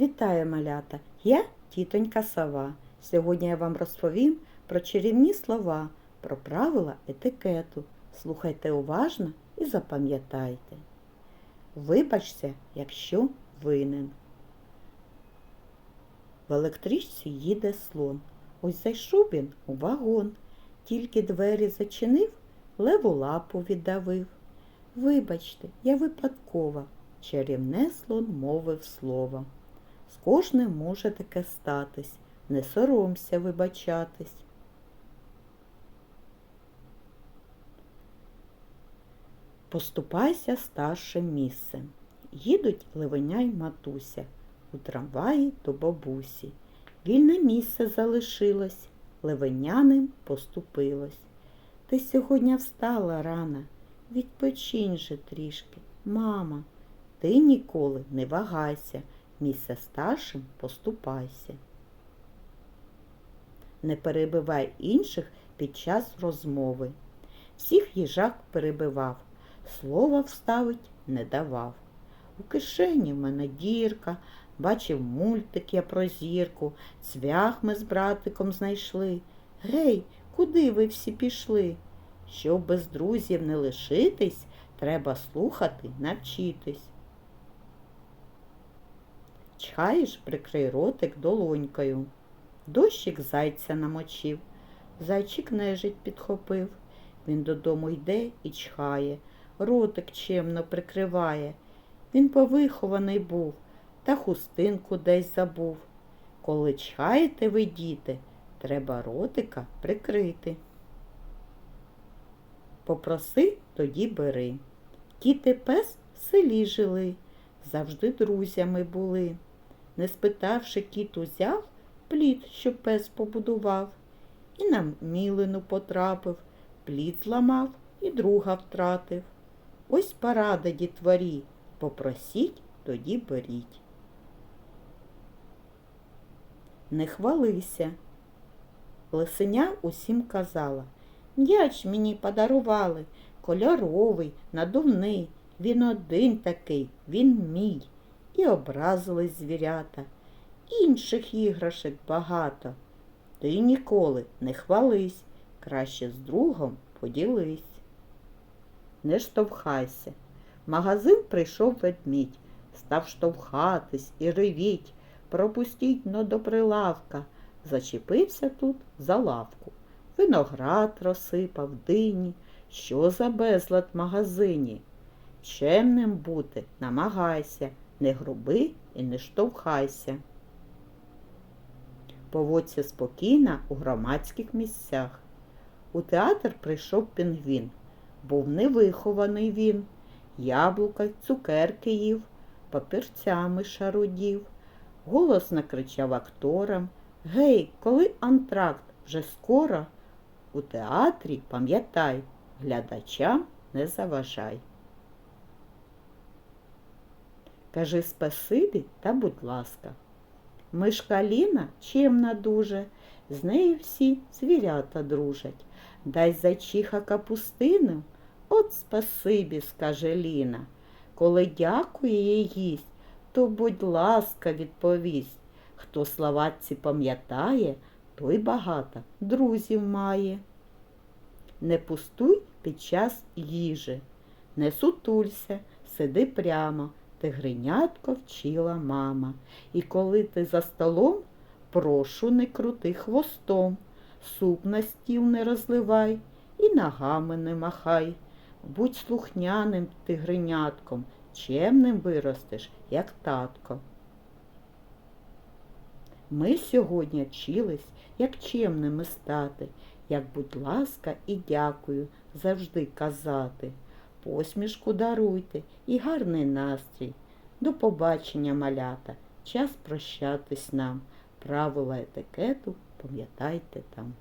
Вітаю малята! Я тітонька сова. Сьогодні я вам розповім про чарівні слова, про правила етикету. Слухайте уважно і запам'ятайте. Вибачся, якщо винен. В електричці їде слон. Ось зайшов він у вагон. Тільки двері зачинив, леву лапу віддавив. Вибачте, я випадкова, чарівне слон мовив слово. З кожним може таке статись, не соромся вибачатись. Поступайся старшим місцем. Їдуть ливеня й матуся у трамваї до бабусі. Вільне місце залишилось, ливеняним поступилось. Ти сьогодні встала рано, відпочинь же трішки, мама. Ти ніколи не вагайся, місце старшим поступайся. Не перебивай інших під час розмови. Всіх їжак перебивав, слова вставить не давав. У кишені в мене дірка, бачив мультик я про зірку, цвях ми з братиком знайшли. Гей, куди ви всі пішли? Щоб без друзів не лишитись, треба слухати, навчитись. Чхаєш, прикрий ротик долонькою. Дощик зайця намочив, зайчик нежить підхопив. Він додому йде і чхає, ротик чемно прикриває. Він повихований був, та хустинку десь забув. Коли чхаєте ви, діти, треба ротика прикрити. Попроси, тоді бери. Кіт пес в селі жили, завжди друзями були. Не спитавши, кіт узяв плід, що пес побудував, і на мілину потрапив, плід зламав і друга втратив. Ось парада дітворі, попросіть, тоді беріть. Не хвалися. Лисеня усім казала, м'яч мені подарували, кольоровий, надувний, він один такий, він мій. І образились звірята. Інших іграшек багато. Ти ніколи не хвались, краще з другом поділись. Не штовхайся. Магазин прийшов ведмідь, став штовхатись і ревіть. Пропустіть но до прилавка. Зачепився тут за лавку. Виноград розсипав дині. Що за безлад в магазині? Чемним бути намагайся, не груби і не штовхайся. Поводься спокійно у громадських місцях. У театр прийшов пінгвін. Був невихований він. Яблука, цукерки їв, папірцями шарудів. Голосно кричав акторам. Гей, коли антракт вже скоро? У театрі пам'ятай, глядачам не заважай. Кажи спасибі та будь ласка. Мишка Ліна чемна дуже, з нею всі звірята дружать. Дай зайчиха капустину, от спасибі, скаже Ліна. Коли дякує їй їсть, то будь ласка, відповість. Хто словатці пам'ятає, той багато друзів має. Не пустуй під час їжі, не сутулься, сиди прямо. Тигренятко вчила мама. І коли ти за столом, прошу, не крути хвостом, суп на стіл не розливай і ногами не махай. Будь слухняним тигренятком, чемним виростеш, як татко. Ми сьогодні вчились, як чемними стати, як, будь ласка, і дякую завжди казати. Посмішку даруйте і гарний настрій. До побачення, малята. Час прощатись нам. Правила етикету пам'ятайте там.